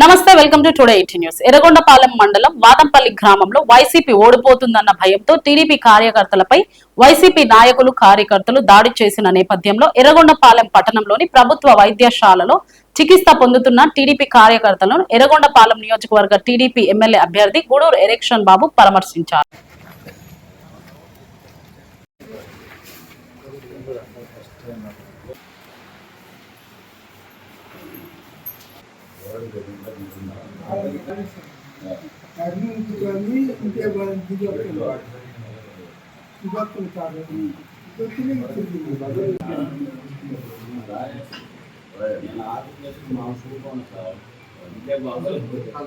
నమస్తే welcome to today eighty news. Yerragondapalem మండలం వాదంపల్లి గ్రామంలో వైసీపీ ఓడిపోతుందన్న భయంతో టీడీపీ కార్యకర్తలపై వైసీపీ నాయకులు కార్యకర్తలు దాడి చేసిన నేపథ్యంలో ఎర్రగొండపాలెం పట్టణంలోని ప్రభుత్వ వైద్యశాలలో చికిత్స పొందుతున్న టీడీపీ కార్యకర్తలను ఎర్రగొండపాలెం నియోజకవర్గ టీడీపీ ఎమ్మెల్యే అభ్యర్థి గూడూరు ఎరెక్షన్ బాబు పరామర్శించారు. కర్నూలు ఇంకే దిగి కాదు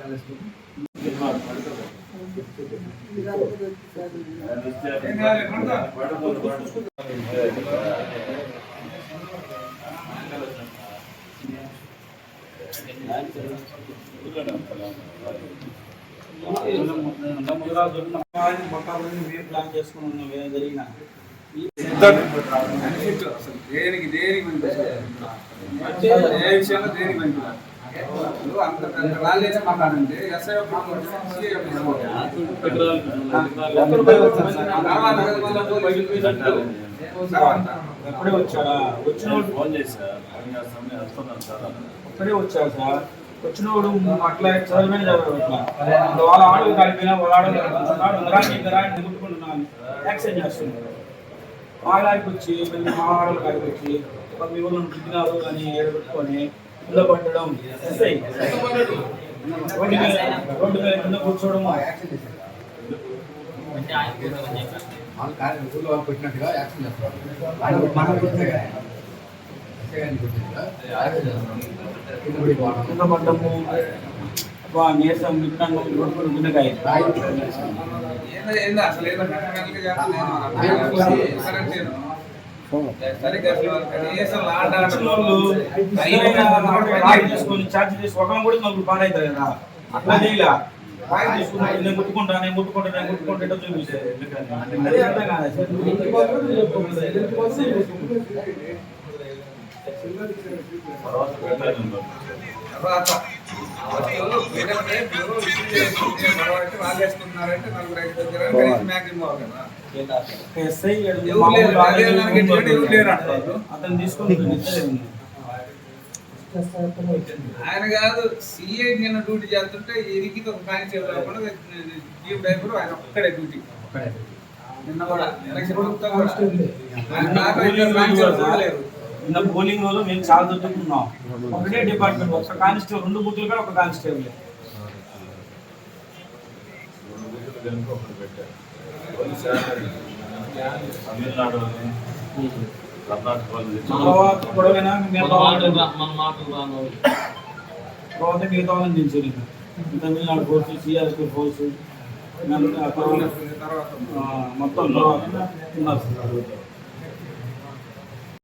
ఇదొస్తుంది ప్లాన్ చేసుకుని ఉన్నాం జరిగినా దేనికి దేనికి ఏ విషయంలో దేనికి అంత పెద్ద మాట్లాడండి ఎస్ఐ ఎప్పుడే వచ్చాడా వచ్చినోడు ఫోన్ చేశా. వస్తున్నాను సార్ ఇప్పుడే వచ్చాడు సార్. వచ్చినోడు అట్లా చదివిన చదివాడు అట్లా? వాళ్ళ ఆడలు కలిపినా వాళ్ళ ఇందరాని దిగుట్టుకుంటున్నాను యాక్సెప్ట్ చేస్తున్నాడు వాళ్ళకి వచ్చి మళ్ళీ మా ఆడలు కలిపి వచ్చి మీ ఊళ్ళో అని ఏడబెట్టుకొని కింద పట్టడం ఎస్ఐ. రోడ్డు మీద రోడ్డు మీద కింద కూర్చోవడం వాళ్ళు కానీ ఊళ్ళో వాళ్ళు కొట్టినట్టుగా యాక్షన్ చేస్తారు. ఆయన మనం నీరసం రోడ్డు రాయి తీసుకొని ఛార్జ్ చేసి ఒకరిని కూడా మనకు అవుతుంది కదా. అట్లా చేయలే. నేను ముట్టుకుంటా నేను ముట్టుకుంటా నేను ముట్టుకుంటా. అతను తీసుకొని ఆయన కాదు సిఐ నిన్న డ్యూటీ చేస్తుంటే ఎరిగితే ఒక జీప్ డ్రైవర్ ఆయన ఒక్కడే డ్యూటీ. నిన్న కూడా. ఆయన. నిన్న పోలింగ్ రోజు. మేము చాలా దొరుకుతున్నాం ఒకటే డిపార్ట్మెంట్ ఒక కానిస్టేబుల్ రెండు బూతులు కూడా ఒక కానిస్టేబుల్. తమిళనాడు తర్వాత మిగతా వాళ్ళని దించారు తమిళనాడు ఫోర్స్ సిఆర్పి ఫోర్స్ తర్వాత మొత్తం తర్వాత ఉన్నారు.